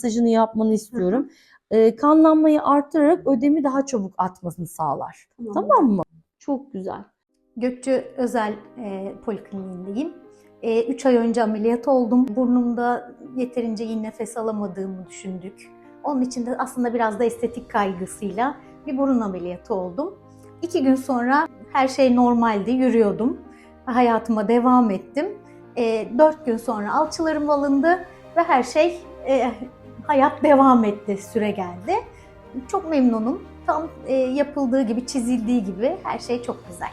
masajını yapmanı istiyorum. Ee, kanlanmayı arttırarak ödemi daha çabuk atmasını sağlar. Tamam mı? Çok güzel. Gökçe Özel e, Polikliniğindeyim. 3 ay önce ameliyat oldum. Burnumda yeterince iyi nefes alamadığımı düşündük. Onun için de aslında biraz da estetik kaygısıyla bir burun ameliyatı oldum. İki gün sonra her şey normaldi, yürüyordum. Hayatıma devam ettim. E, dört gün sonra alçılarım alındı ve her şey, e, hayat devam etti, süre geldi. Çok memnunum. Tam e, yapıldığı gibi, çizildiği gibi her şey çok güzel.